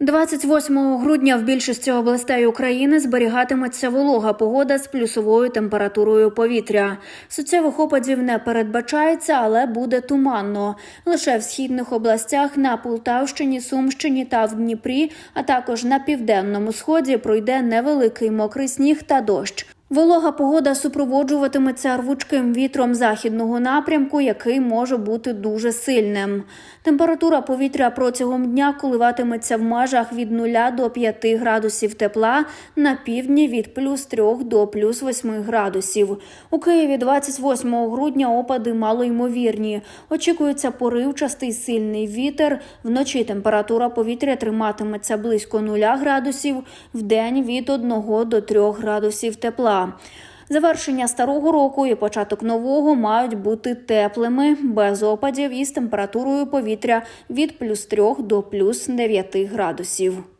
28 грудня в більшості областей України зберігатиметься волога погода з плюсовою температурою повітря. Суттєвих опадів не передбачається, але буде туманно. Лише в східних областях на Полтавщині, Сумщині та в Дніпрі, а також на південному сході пройде невеликий мокрий сніг та дощ. Волога погода супроводжуватиметься рвучким вітром західного напрямку, який може бути дуже сильним. Температура повітря протягом дня коливатиметься в межах від 0 до 5 градусів тепла, на півдні від плюс 3 до плюс 8 градусів. У Києві 28 грудня опади малоймовірні. Очікується поривчастий сильний вітер. Вночі температура повітря триматиметься близько 0 градусів, вдень від 1 до 3 градусів тепла. Завершення старого року і початок нового мають бути теплими, без опадів і з температурою повітря від плюс 3 до плюс 9 градусів.